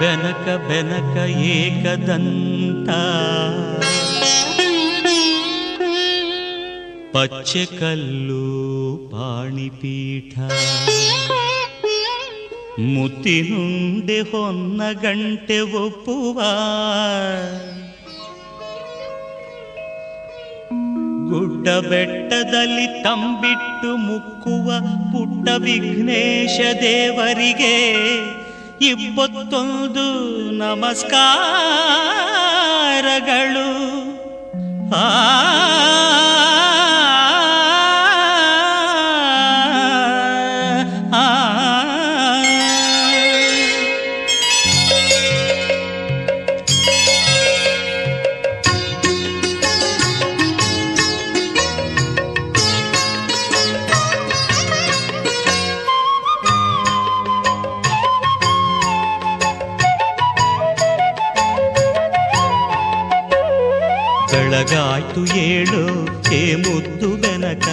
ಬೆನಕ ಬೆನಕ ಏಕದಂತ ಪಚ್ಚೆ ಕಲ್ಲು ಪಾಣಿಪೀಠ ಮುತ್ತಿನುಂಡೆ ಹೊನ್ನ ಗಂಟೆ ಒಪ್ಪುವ ಗುಡ್ಡ ಬೆಟ್ಟದಲ್ಲಿ ತಂಬಿಟ್ಟು ಮುಕ್ಕುವ ಪುಟ್ಟ ವಿಘ್ನೇಶ ದೇವರಿಗೆ ಇಪ್ಪತ್ತೊಂದು ನಮಸ್ಕಾರಗಳು ಬೆಳಗಾಯ್ತು ಏಳು ಹೇ ಮುದ್ದು ಬೆನಕ.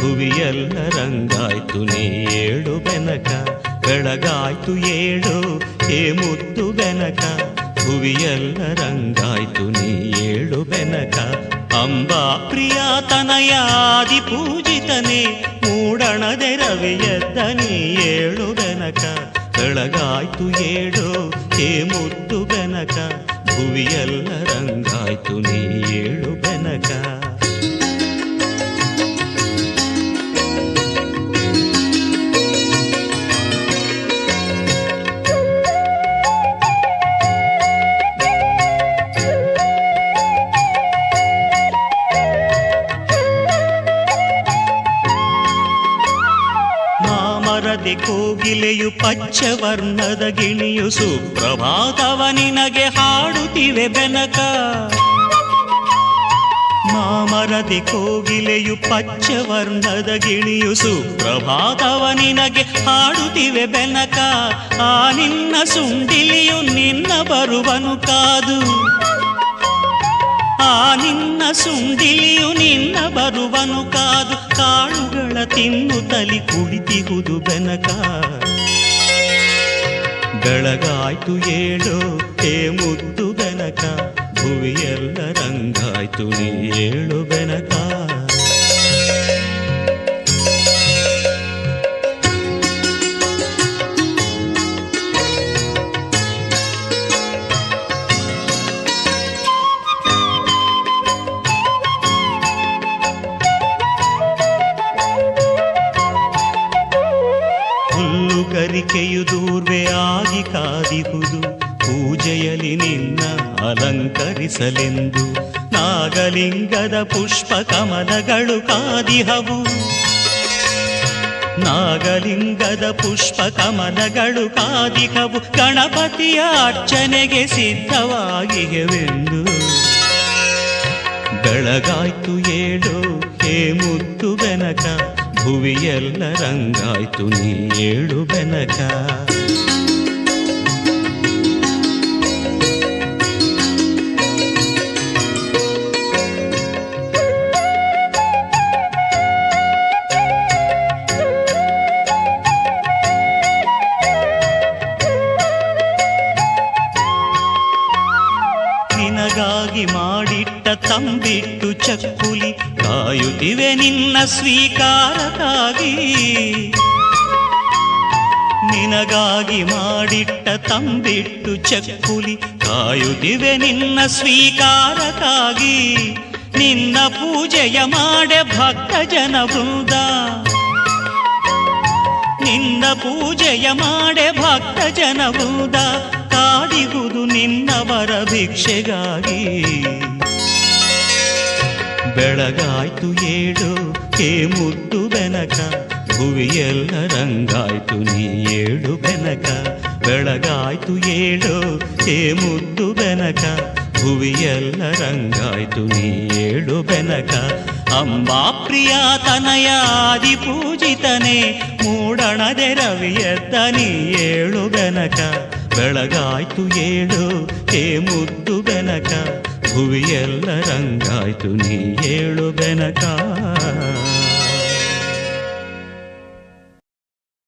ಭುವಿಯೆಲ್ಲ ರಂಗಾಯ್ತು ನೀ ಏಳು ಬೆನಕ. ಬೆಳಗಾಯ್ತು ಏಳು ಹೇ ಮುದ್ದು ಬೆನಕ. ಭುವಿಯೆಲ್ಲ ರಂಗಾಯ್ತು ನೀ ಏಳು ಬೆನಕ. ಅಂಬಾ ಪ್ರಿಯಾತನಯಾದಿ ಪೂಜಿತನೇ, ಮೂಡಣದೆ ರವಿಯದ್ದ ನೀ ಏಳು ಬೆನಕ. ಬೆಳಗಾಯ್ತು ಏಳು ಹೇ ಮುದ್ದು ಬೆನಕ. ಭುವಿಯೆಲ್ಲ ರಂಗಾಯ್ತು ನೀ ಏಳು ಬೆನಕ ಮಾಮರದೆ ಕೋಗಿಲೆಯು ಪಚ್ಚವರ್ಣದ ಗಿಣಿಯು ಸುಪ್ರಭಾತವ ನಿನಗೆ ಹಾಡುತ್ತಿವೆ ಬೆನಕ. ಮಾಮರದಿ ಕೋಗಿಲೆಯು ಪಚ್ಚವರ್ಣದ ಗಿಳಿಯು ಸುಪ್ರಭಾತವ ನಿನಗೆ ಹಾಡುತ್ತಿವೆ ಬೆನಕ. ಆ ನಿನ್ನ ಸುಂಡಿಲಿಯು ನಿನ್ನ ಬರುವನು ಕಾದು. ಆ ನಿನ್ನ ಸುಂದಿಲಿಯು ನಿನ್ನ ಬರುವನು ಕಾದು ಕಾಳುಗಳ ತಲಿ ಕುಳಿತಿಹುದು ಬೆನಕ. ಬೆಳಗಾಯ್ತು ಏಳು ಹೇ ಮುದ್ದು ಬೆನಕ. ಭುವಿಯೆಲ್ಲ ರಂಗಾಯ್ತು ನೀ ಏಳು ಬೆನಕ. ಹುಲ್ಲು ಗರಿಕೆಯು ದೂರ್ವೆ ಆಗಿ ಕಾದಿಹುದು. ಪೂಜೆಯಲ್ಲಿ ನಿನ್ನ ಅಲಂಕರಿಸಲೆಂದು. ನಾಗಲಿಂಗದ ಪುಷ್ಪ ಕಮಲಗಳು ಕಾದಿಹವು. ನಾಗಲಿಂಗದ ಪುಷ್ಪ ಕಮಲಗಳು ಕಾದಿಹವು. ಗಣಪತಿಯ ಅರ್ಚನೆಗೆ ಸಿದ್ಧವಾಗಿಹವೆಂದು. ಬೆಳಗಾಯ್ತು ಏಳು ಹೇ ಮುದ್ದು ಬೆನಕ ಭುವಿಯೆಲ್ಲ ರಂಗಾಯ್ತು ನೀ ಏಳು ಬೆನಕ. ತಂಬಿಟ್ಟು ಚಕ್ಕುಲಿ ಕಾಯುತ್ತಿವೆ ನಿನ್ನ ಸ್ವೀಕಾರಕ್ಕಾಗಿ. ನಿನಗಾಗಿ ಮಾಡಿಟ್ಟ ತಂಬಿಟ್ಟು ಚಕ್ಕುಲಿ ಕಾಯುತ್ತಿವೆ ನಿನ್ನ ಸ್ವೀಕಾರಕ್ಕಾಗಿ. ನಿನ್ನ ಪೂಜೆಯ ಮಾಡೆ ಭಕ್ತ ಜನ ವೃಂದ. ನಿನ್ನ ಪೂಜೆಯ ಮಾಡೆ ಭಕ್ತ ಜನ ವೃಂದ. ಕಾಡಿಗುದು ನಿನ್ನವರ ಭಿಕ್ಷೆಗಾಗಿ. ಬೆಳಗಾಯ್ತು ಏಳು ಹೇ ಮುದ್ದು ಬೆನಕ. ಭುವಿಯೆಲ್ಲ ರಂಗಾಯ್ತು ನೀ ಏಳು ಬೆನಕ. ಬೆಳಗಾಯ್ತು ಏಳು ಹೇ ಮುದ್ದು ಬೆನಕ. ಭುವಿಯೆಲ್ಲ ರಂಗಾಯ್ತು ನೀ ಏಳು ಬೆನಕ. ಅಂಬಾ ಪ್ರಿಯ ತನಯಾದಿ ಪೂಜಿತನೆ, ಮೂಡಣದೆ ರವಿಯತ್ತ ನೀ ಏಳು ಬೆನಕ. ಬೆಳಗಾಯ್ತು ಏಳು ಹೇ ಮುದ್ದು ಬೆನಕ. ಭುವಿಯೆಲ್ಲ ರಂಗಾಯ್ತು ನೀ ಏಳು ಬೆನಕ.